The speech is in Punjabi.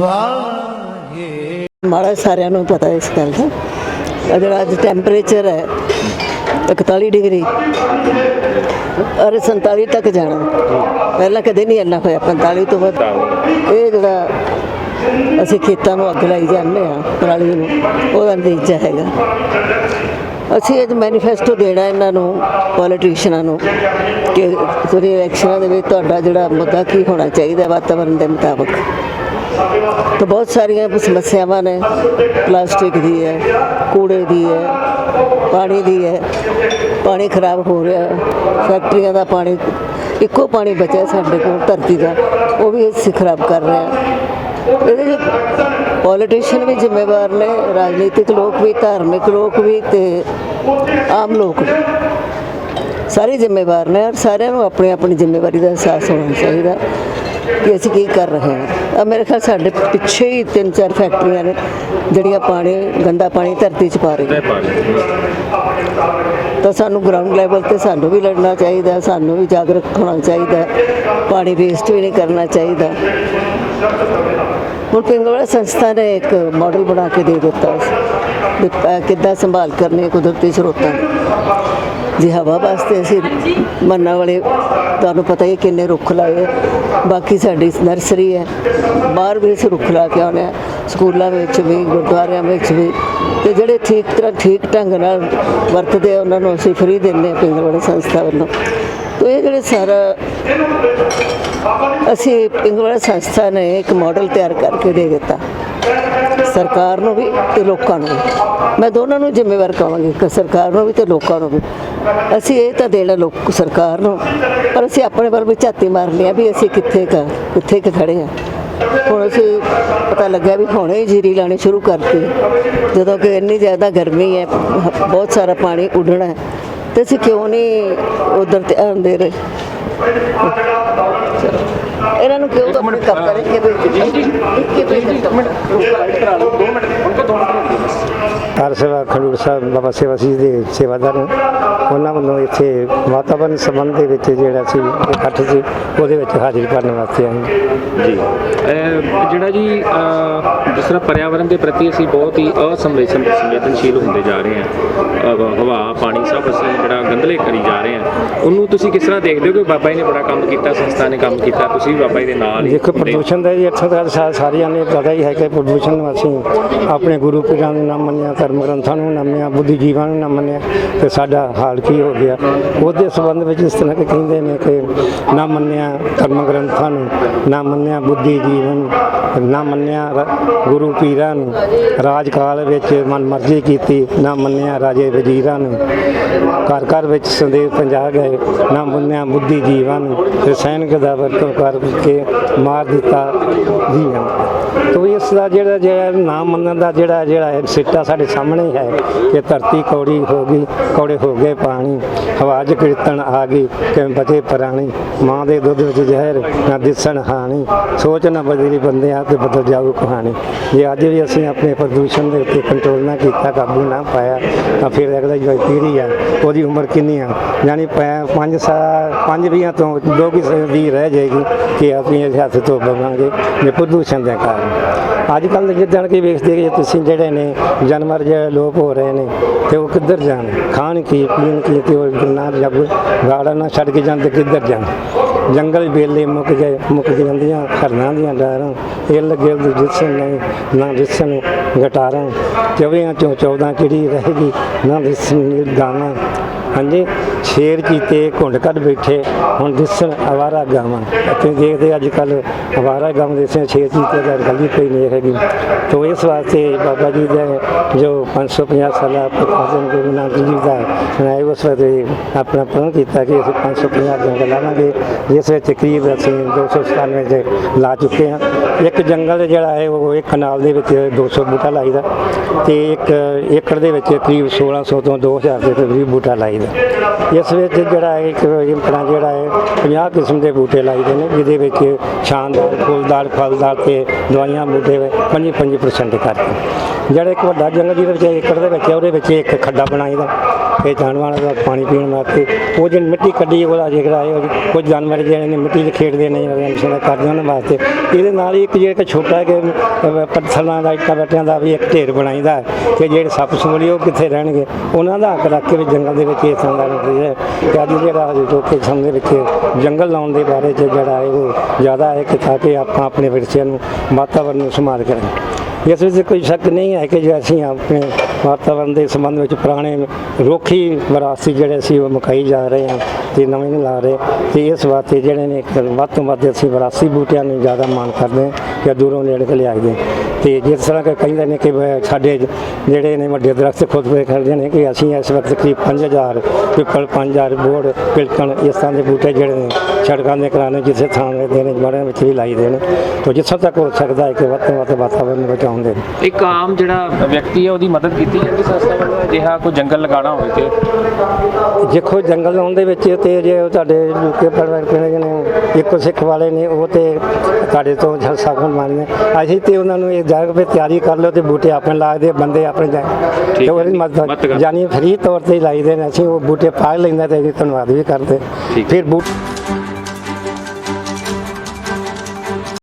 ਵਾਹੇ। ਮਾੜਾ ਸਾਰਿਆਂ ਨੂੰ ਪਤਾ ਇਸ ਗੱਲ ਦਾ। ਅਗਰ ਅੱਜ ਟੈਂਪਰੇਚਰ ਹੈ 41 ਡਿਗਰੀ। ਔਰ 47 ਤੱਕ ਜਾਣਾ। ਪਹਿਲਾਂ ਕਦੇ ਨਹੀਂ ਇੰਨਾ ਹੋਇਆ 45 ਤੋਂ ਵੱਧ। ਇਹ ਜਿਹੜਾ ਅਸੀਂ ਖੇਤਾਂ ਨੂੰ ਅੱਗ ਲਾਈ ਜਾਂਦੇ ਆ ਪਰਾਲੀ ਨੂੰ ਉਹਦਾ ਨਤੀਜਾ ਹੈਗਾ। ਅਸੀਂ ਅੱਜ ਮੈਨੀਫੈਸਟੋ ਦੇਣਾ ਇਹਨਾਂ ਨੂੰ ਪੋਲੀਟੀਸ਼ੀਅਨਾਂ ਨੂੰ, ਕਿ ਜਿਹੜੇ ਇਲੈਕਸ਼ਨਾਂ ਦੇ ਵਿੱਚ ਤੁਹਾਡਾ ਜਿਹੜਾ ਮੁੱਦਾ ਕੀ ਹੋਣਾ ਚਾਹੀਦਾ ਵਾਤਾਵਰਣ ਦੇ ਮੁਤਾਬਕ। ਤਾਂ ਬਹੁਤ ਸਾਰੀਆਂ ਸਮੱਸਿਆਵਾਂ ਨੇ। ਪਲਾਸਟਿਕ ਦੀ ਹੈ, ਕੂੜੇ ਦੀ ਹੈ, ਪਾਣੀ ਦੀ ਹੈ। ਪਾਣੀ ਖਰਾਬ ਹੋ ਰਿਹਾ, ਫੈਕਟਰੀਆਂ ਦਾ ਪਾਣੀ, ਇੱਕੋ ਪਾਣੀ ਬਚਿਆ ਸਾਡੇ ਕੋਲ, ਧਰਤੀ ਦਾ, ਉਹ ਵੀ ਅਸੀਂ ਖਰਾਬ ਕਰ ਰਹੇ ਹਾਂ। ਇਹਦੇ ਵਿੱਚ ਪੋਲੀਟੀਸ਼ੀਅਨ ਵੀ ਜ਼ਿੰਮੇਵਾਰ ਨੇ, ਰਾਜਨੀਤਿਕ ਲੋਕ ਵੀ, ਧਾਰਮਿਕ ਲੋਕ ਵੀ ਤੇ ਆਮ ਲੋਕ ਵੀ। ਸਾਰੇ ਜ਼ਿੰਮੇਵਾਰ ਨੇ ਔਰ ਸਾਰਿਆਂ ਨੂੰ ਆਪਣੀ ਆਪਣੀ ਜ਼ਿੰਮੇਵਾਰੀ ਦਾ ਅਹਿਸਾਸ ਹੋਣਾ ਚਾਹੀਦਾ। ਕਿ ਅਸੀਂ ਕੀ ਕਰ ਰਹੇ ਹਾਂ। ਆ ਮੇਰੇ ਖਿਆਲ ਸਾਡੇ ਪਿੱਛੇ ਹੀ ਤਿੰਨ ਚਾਰ ਫੈਕਟਰੀਆਂ ਨੇ ਜਿਹੜੀਆਂ ਪਾਣੀ ਗੰਦਾ ਪਾਣੀ ਧਰਤੀ 'ਚ ਪਾ ਰਹੀਆਂ। ਤਾਂ ਸਾਨੂੰ ਗਰਾਊਂਡ ਲੈਵਲ ਤੇ ਸਾਨੂੰ ਵੀ ਲੜਨਾ ਚਾਹੀਦਾ ਸਾਨੂੰ ਵੀ ਜਾਗਰੂਕ ਹੋਣਾ ਚਾਹੀਦਾ ਪਾਣੀ ਵੇਸਟ ਵੀ ਨਹੀਂ ਕਰਨਾ ਚਾਹੀਦਾ। ਹੁਣ ਪਿੰਗਲਵਾੜਾ ਸੰਸਥਾ ਨੇ ਇੱਕ ਮਾਡਲ ਬਣਾ ਕੇ ਦੇ ਦਿੱਤਾ ਕਿੱਦਾਂ ਸੰਭਾਲ ਕਰਨੀ ਕੁਦਰਤੀ ਸਰੋਤਾਂ ਦੀ। ਜੀ ਹਵਾ ਵਾਸਤੇ ਅਸੀਂ ਮੰਨਾ ਵਾਲੇ ਤੁਹਾਨੂੰ ਪਤਾ ਹੀ ਕਿੰਨੇ ਰੁੱਖ ਲਾਏ ਬਾਕੀ ਸਾਡੀ ਨਰਸਰੀ ਹੈ। ਬਾਹਰ ਵੀ ਅਸੀਂ ਰੁੱਖ ਲਾ ਕੇ ਆਉਂਦੇ ਹਾਂ ਸਕੂਲਾਂ ਵਿੱਚ ਵੀ, ਗੁਰਦੁਆਰਿਆਂ ਵਿੱਚ ਵੀ। ਤੇ ਜਿਹੜੇ ਠੀਕ ਤਰ੍ਹਾਂ ਠੀਕ ਢੰਗ ਨਾਲ ਵਰਤਦੇ ਆ, ਉਹਨਾਂ ਨੂੰ ਅਸੀਂ ਫ੍ਰੀ ਦਿੰਦੇ ਹਾਂ ਪਿੰਗਲਵਾੜਾ ਸੰਸਥਾ ਵੱਲੋਂ। ਤੋ ਇਹ ਜਿਹੜੇ ਸਾਰਾ ਅਸੀਂ ਪਿੰਗਲਵਾੜਾ ਸੰਸਥਾ ਨੇ ਇੱਕ ਮਾਡਲ ਤਿਆਰ ਕਰਕੇ ਦੇ ਦਿੱਤਾ। ਸਰਕਾਰ ਨੂੰ ਵੀ ਤੇ ਲੋਕਾਂ ਨੂੰ ਵੀ। ਮੈਂ ਦੋਨਾਂ ਨੂੰ ਜ਼ਿੰਮੇਵਾਰ ਕਹਾਂਗੀ ਕਿ ਸਰਕਾਰ ਨੂੰ ਵੀ ਤੇ ਲੋਕਾਂ ਨੂੰ ਵੀ। ਅਸੀਂ ਇਹ ਤਾਂ ਦੇਣਾ ਲੋਕ ਸਰਕਾਰ ਨੂੰ, ਪਰ ਅਸੀਂ ਆਪਣੇ ਵੱਲ ਵੀ ਝਾਤੀ ਮਾਰਨੀ ਆ ਵੀ ਅਸੀਂ ਕਿੱਥੇ ਕ, ਕਿੱਥੇ ਕੁ ਖੜੇ ਆ। ਹੁਣ ਅਸੀਂ ਪਤਾ ਲੱਗਿਆ ਵੀ ਹੁਣੇ ਹੀ ਜੀਰੀ ਲਾਣੀ ਸ਼ੁਰੂ ਕਰਤੀ। ਜਦੋਂ ਕਿ ਇੰਨੀ ਜ਼ਿਆਦਾ ਗਰਮੀ ਹੈ, ਬਹੁਤ ਸਾਰਾ ਪਾਣੀ ਉੱਡਣਾ ਹੈ। ਤੇ ਅਸੀਂ ਕਿਉਂ ਨਹੀਂ ਉਧਰ ਧਿਆਨ ਦੇ ਰਹੇ? ਇਹਨਾਂ ਨੂੰ ਕਿਉਂ ਆਪਣੇ ਕੰਮ ਕਰਨਗੇ ਵੀ ਇੱਕ ਇੱਕ ਮਿੰਟ। ਹਰ ਸੇਵਾ ਖਡੂਰ ਸਾਹਿਬ ਬਾਬਾ ਸੇਵਾ ਸਿੰਘ ਦੇ ਸੇਵਾਦਾਰ ਨੇ। ਉਹਨਾਂ ਵੱਲੋਂ ਇੱਥੇ ਵਾਤਾਵਰਣ ਸੰਬੰਧ ਦੇ ਵਿੱਚ ਜਿਹੜਾ ਸੀ ਇਕੱਠ ਸੀ ਉਹਦੇ ਵਿੱਚ ਹਾਜ਼ਰੀ ਭਰਨ ਵਾਸਤੇ ਆਏ ਜੀ। ਜਿਹੜਾ ਜੀ ਜਿਸ ਤਰ੍ਹਾਂ ਪਰਿਆਵਰਣ ਦੇ ਪ੍ਰਤੀ ਅਸੀਂ ਬਹੁਤ ਹੀ ਅਸੰਵੇਦਨ ਸੰਵੇਦਨਸ਼ੀਲ ਹੁੰਦੇ ਜਾ ਰਹੇ ਹਾਂ। ਹਵਾ ਪਾਣੀ ਸਭ ਅਸੀਂ ਜਿਹੜਾ ਗੰਦਲੇ ਕਰੀ ਜਾ ਰਹੇ ਹਾਂ। ਉਹਨੂੰ ਤੁਸੀਂ ਕਿਸ ਤਰ੍ਹਾਂ ਦੇਖਦੇ ਹੋ ਕਿ ਬਾਬਾ ਜੀ ਨੇ ਬੜਾ ਕੰਮ ਕੀਤਾ ਸੰਸਥਾ ਨੇ ਕੰਮ ਕੀਤਾ ਤੁਸੀਂ ਵੀ ਬਾਬਾ ਜੀ ਦੇ ਨਾਲ ਹੀ ਦੇਖੋ। ਪ੍ਰਦੂਸ਼ਣ ਦਾ ਜੀ ਸਾ- ਸਾਰਿਆਂ ਨੇ ਪਤਾ ਹੀ ਹੈ ਕਿ ਪ੍ਰਦੂਸ਼ਣ ਨੂੰ ਅਸੀਂ ਆਪਣੇ ਗੁਰੂ ਪੀਰਾਂ ਨੂੰ ਨਾ ਮੰਨਿਆ ਧਰਮ ਗ੍ਰੰਥਾਂ ਨੂੰ ਨਾ ਮੰਨਿਆ ਬੁੱਧੀ ਜੀਵਾਂ ਨੂੰ ਨਾ ਮੰਨਿਆ ਤੇ ਸਾਡਾ ਹਾਲ ਕੀ ਹੋ ਗਿਆ? ਉਹਦੇ ਸੰਬੰਧ ਵਿੱਚ ਇਸ ਤਰ੍ਹਾਂ ਕਿ ਕਹਿੰਦੇ ਨੇ ਕਿ ਨਾ ਮੰਨਿਆ ਧਰਮ ਗ੍ਰੰਥਾਂ ਨੂੰ, ਨਾ ਮੰਨਿਆ ਬੁੱਧੀ ਜੀਵਨ ਨੂੰ, ਨਾ ਮੰਨਿਆ ਰ- ਗੁਰੂ ਪੀਰਾਂ ਨੂੰ। ਰਾਜ ਕਾਲ ਵਿੱਚ ਮਨਮਰਜ਼ੀ ਕੀਤੀ, ਨਾ ਮੰਨਿਆ ਰਾਜੇ ਵਜ਼ੀਰਾਂ ਨੂੰ। ਘਰ ਘਰ ਵਿੱਚ ਸੰਦੇਸ਼ ਪਹੁੰਚਾ ਗਏ, ਨਾ ਮੰਨਿਆ ਬੁੱਧੀ ਜੀਵਾਂ ਨੂੰ। ਤੇ ਸੈਨਿਕ ਦਾ ਵਰਤੋਂ ਕਰਕੇ ਮਾਰ ਦਿੱਤਾ ਜੀ ਤੋ ਇਸ ਦਾ ਜਿਹੜਾ ਜਿਹੜਾ ਨਾ ਮੰਨਣ ਦਾ ਜਿਹੜਾ ਜਿਹੜਾ ਸਿੱਟਾ ਸਾਡੇ ਸਾਹਮਣੇ ਹੀ ਹੈ ਕਿ ਧਰਤੀ ਕੌੜੀ ਹੋ ਗਈ, ਕੌੜੇ ਹੋ ਗਏ ਪਾਣੀ ਹਵਾ 'ਚ ਕੀਰਤਨ ਆ ਗਈ ਕਿ ਬਚੇ ਪ੍ਰਾਣੀ, ਮਾਂ ਦੇ ਦੁੱਧ ਵਿੱਚ ਜ਼ਹਿਰ, ਨਾ ਦਿਸਣ ਹਾਣੀ, ਸੋਚ ਨਾ ਬਦਲੀ ਬੰਦਿਆਂ ਤੇ ਬਦਲ ਜਾਊ ਕਹਾਣੀ। ਜੇ ਅੱਜ ਵੀ ਅਸੀਂ ਆਪਣੇ ਪ੍ਰਦੂਸ਼ਣ ਦੇ ਉੱਤੇ ਕੰਟਰੋਲ ਨਾ ਕੀਤਾ, ਕਾਬੂ ਨਾ ਪਾਇਆ, ਤਾਂ ਫਿਰ ਅਗਲਾ ਜੋ ਪੀੜ੍ਹੀ ਆ, ਉਹਦੀ ਉਮਰ ਕਿੰਨੀ ਆ? ਯਾਨੀ ਪੈ- ਪੰਜ ਸਾਲ ਪੰਜ ਵੀਹਾਂ ਤੋਂ, ਦੋ ਕੀ ਵੀ ਰਹਿ ਜਾਏਗੀ ਕਿ ਅਸੀਂ ਇਸ ਹੱਥ ਤੋਂ ਬਵਾਂਗੇ, ਜੇ ਪ੍ਰਦੂਸ਼ਣ ਦੇ ਕਾਰਨ। Yeah. ਅੱਜ ਕੱਲ੍ਹ ਜਿੱਦਾਂ ਕਿ ਵੇਖਦੇ ਕਿ ਤੁਸੀਂ ਜਿਹੜੇ ਨੇ ਜਾਨਵਰ ਜਿਹੜੇ ਲੋਪ ਹੋ ਰਹੇ ਨੇ ਤੇ ਉਹ ਕਿੱਧਰ ਜਾਣ? ਖਾਣ ਕੀ, ਪੀਣ ਕੀ ਤੇ ਉਹ ਨਾ ਜਬ ਗਾੜਾ ਨਾ ਛੱਡ ਕੇ ਜਾਂਦੇ, ਕਿੱਧਰ ਜਾਣ? ਜੰਗਲ ਬੇਲੇ ਮੁੱਕ ਗਏ, ਮੁੱਕ ਜਾਂਦੀਆਂ, ਘਰਾਂ ਦੀਆਂ ਡਾਰਾਂ, ਇਹ ਲੱਗੇ ਜਿਸਨ ਨਹੀਂ, ਨਾ ਜਿਸਨ ਗਟਾਰਾਂ, ਚੌਵੀਆਂ ਚੋਂ 14 ਕਿਹੜੀ ਰਹੇਗੀ, ਨਾ ਜਿਸਨ ਗਾਵਾਂ ਹਾਂਜੀ, ਸ਼ੇਰ ਕੀਤੇ, ਘੁੰਡ ਕੱਢ ਬੈਠੇ, ਹੁਣ ਦਿਸਣ ਆਵਾਰਾ ਗਾਵਾਂ। ਅਤੇ ਦੇਖਦੇ ਅੱਜ ਕੱਲ ਆਵਾਰਾ ਗਾਵਾਂ ਦੇ ਸ਼ੇਰ ਕੀਤੇ ਦਾ ਗੱਲ ਹੀ ਕੋਈ ਨਹੀਂ ਹੈਗੀ ਤੋ ਇਸ ਵਾਸਤੇ ਬਾਬਾ ਜੀ ਦੇ ਜੋ 550 ਸਾਲਾ ਪ੍ਰਕਾਸ਼ਨ ਗੁਰੂ ਨਾਨਕ ਜੀ ਦਾ ਬਣਾਏ ਉਸ ਵੇਲੇ ਆਪਣਾ ਪ੍ਰਣ ਕੀਤਾ ਕਿ ਅਸੀਂ 550 ਜੰਗਲ ਲਾਵਾਂਗੇ, ਜਿਸ ਵਿੱਚ ਕਰੀਬ ਅਸੀਂ 297 ਦੇ ਲਾ ਚੁੱਕੇ ਹਾਂ। ਇੱਕ ਜੰਗਲ ਜਿਹੜਾ ਹੈ, ਉਹ ਇੱਕ ਕਨਾਲ ਦੇ ਵਿੱਚ 200 ਬੂਟਾ ਲਾਈਦਾ ਤੇ ਇੱਕ ਏਕੜ ਦੇ ਵਿੱਚ ਕਰੀਬ 1600 ਤੋਂ 2000 ਦੇ ਕਰੀਬ ਬੂਟਾ ਲਾਈਦਾ। ਚਾਹੀਦਾ ਇਸ ਵਿੱਚ ਜਿਹੜਾ ਹੈ, ਇੱਕ ਆਪਣਾ ਜਿਹੜਾ ਹੈ 50 ਕਿਸਮ ਦੇ ਬੂਟੇ ਲਾਈਦੇ ਨੇ। ਜਿਹਦੇ ਵਿੱਚ ਸ਼ਾਨਦਾਰ ਫੁੱਲਦਾਰ ਫਲਦਾਰ ਤੇ ਦਵਾਈਆਂ, ਬੂਟੇ 5-5% ਕਰਕੇ ਜਿਹੜਾ ਇੱਕ ਵੱਡਾ ਜੰਗਲ ਜਿਹਦੇ ਵਿੱਚ ਏਕੜ ਦੇ ਵਿੱਚ ਹੈ, ਉਹਦੇ ਵਿੱਚ ਇੱਕ ਖੱਡਾ ਬਣਾਈਦਾ ਇਹ ਜਾਨਵਰਾਂ ਦਾ ਪਾਣੀ ਪੀਣ ਵਾਸਤੇ। ਉਹ ਜਿਹੜੀ ਮਿੱਟੀ ਕੱਢੀ ਉਹਦਾ ਜਿਹੜਾ ਹੈ ਉਹ ਕੁਝ ਜਾਨਵਰ ਜਿਹੜੇ ਨੇ ਮਿੱਟੀ 'ਚ ਖੇਡਦੇ ਨੇ ਜਾਂ ਮਿਸ਼ਨ ਕਰਦੇ ਉਹਨਾਂ ਵਾਸਤੇ। ਇਹਦੇ ਨਾਲ ਹੀ ਇੱਕ ਜਿਹੜਾ ਇੱਕ ਛੋਟਾ ਕਿ ਪੱਥਰਾਂ ਦਾ ਇੱਟਾਂ ਬੱਟਿਆਂ ਦਾ ਵੀ ਇੱਕ ਢੇਰ ਬਣਾਈਦਾ ਹੈ। ਕਿ ਜਿਹੜੇ ਸੱਪ ਸਮੂਲੀ ਉਹ ਕਿੱਥੇ ਰਹਿਣਗੇ? ਉਹਨਾਂ ਦਾ ਹੱਕ ਰੱਖ ਕੇ ਵੀ ਜੰਗਲ ਦੇ ਵਿੱਚ ਇਸ ਤਰ੍ਹਾਂ ਦਾ ਨਤੀਜਾ ਹੈ। ਕਿ ਅੱਜ ਜਿਹੜਾ ਜੋ ਕਿ ਸਮੇਂ ਦੇ ਵਿੱਚ ਜੰਗਲ ਲਾਉਣ ਦੇ ਬਾਰੇ 'ਚ ਜਿਹੜਾ ਹੈ ਉਹ ਜ਼ਿਆਦਾ ਹੈ ਕਿ ਤਾਂ ਕਿ ਆਪਾਂ ਆਪਣੇ ਵਿਰਸੇ ਨੂੰ ਵਾਤਾਵਰਨ ਨੂੰ ਸੰਭਾਲ ਕੇ ਰੱਖੀਏ ਇਸ ਵਿੱਚ ਕੋਈ ਸ਼ੱਕ ਨਹੀਂ ਹੈ ਕਿ ਜੇ ਅਸੀਂ ਆਪਣੇ ਵਾਤਾਵਰਣ ਦੇ ਸੰਬੰਧ ਵਿੱਚ ਪੁਰਾਣੇ ਰੋਖੀ ਵਿਰਾਸਤੀ ਜਿਹੜੇ ਸੀ ਉਹ ਮੁਕਾਈ ਜਾ ਰਹੇ ਹਾਂ ਤੇ ਨਵੇਂ ਨਹੀਂ ਲਾ ਰਹੇ ਤੇ ਇਸ ਵਾਸਤੇ ਜਿਹੜੇ ਨੇ ਵੱਧ ਤੋਂ ਵੱਧ ਅਸੀਂ ਵਿਰਾਸਤੀ ਬੂਟਿਆਂ ਨੂੰ ਜ਼ਿਆਦਾ ਮਾਣ ਕਰਦੇ ਹਾਂ ਜਾਂ ਦੂਰੋਂ ਨੇੜੇ ਕੇ ਲਿਆਈਦੇ ਤੇ ਜਿਸ ਤਰ੍ਹਾਂ ਕਿ ਕਹਿੰਦੇ ਨੇ ਕਿ ਸਾਡੇ ਜਿਹੜੇ ਨੇ ਵੱਡੇ ਦਰਖਤ ਖੁਦ ਪੇ ਕਰਦੇ ਨੇ ਕਿ ਅਸੀਂ ਇਸ ਵਕਤ ਕਰੀਬ 5000 ਪਿੱਪਲ 5000 ਬੋੜ, ਪਿਲਕਣ ਇਸ ਤਰ੍ਹਾਂ ਦੇ ਬੂਟੇ ਜਿਹੜੇ ਨੇ ਸੜਕਾਂ ਦੇ ਕਿਨਾਰੇ ਜਿੱਥੇ ਥਾਂ ਦੇ ਨੇ ਜਮਾੜਿਆਂ ਵਿੱਚ ਵੀ ਲਾਈਦੇ ਨੇ। ਤੇ ਜਿੱਥੋਂ ਤੱਕ ਹੋ ਸਕਦਾ ਹੈ ਕਿ ਵੱਧ ਤੋਂ ਵੱਧ ਵਾਤਾਵਰਨ ਨੂੰ ਬਚਾਉਣ ਦੇ। ਇੱਕ ਆਮ ਜਿਹੜਾ ਵਿਅਕਤੀ ਹੈ ਉਹਦੀ ਮਦਦ ਕੀਤੀ ਜਾਂਦੀ ਸੰਸਥਾ ਵੱਲੋਂ? ਅਜਿਹਾ ਕੋਈ ਜੰਗਲ ਲਗਾਉਣਾ ਹੋਵੇ ਤੇ? ਦੇਖੋ ਜੰਗਲ ਲਾਉਣ ਦੇ ਵਿੱਚ ਤੇ ਜੇ ਉਹ ਤੁਹਾਡੇ ਯੂਕੇ ਪਰਿਵਾਰ ਪਿੰਡ ਨੇ ਇੱਕੋ ਸਿੱਖ ਵਾਲੇ ਨੇ ਉਹ ਤੇ ਤੁਹਾਡੇ ਤੋਂ ਸਾਖਣ ਮੰਨਦੇ ਅਸੀਂ ਤੇ ਉਹਨਾਂ ਨੂੰ ਇਹ ਜਾਗ ਕੇ ਤਿਆਰੀ ਕਰ ਲਓ ਤੇ ਬੂਟੇ ਆਪਣੇ ਲਾਗਦੇ ਬੰਦੇ ਆਪਣੇ ਜਾ ਤੇ ਉਹਦੀ ਮਦਦ ਜਾਨੀ ਫਰੀ ਤੌਰ ਤੇ ਲਾਈਦੇ ਨੇ ਅਸੀਂ ਉਹ ਬੂਟੇ ਪਾ ਲੈਂਦੇ ਤੇ ਧੰਨਵਾਦ ਵੀ ਕਰਦੇ। ਫਿਰ ਬੂਟੇ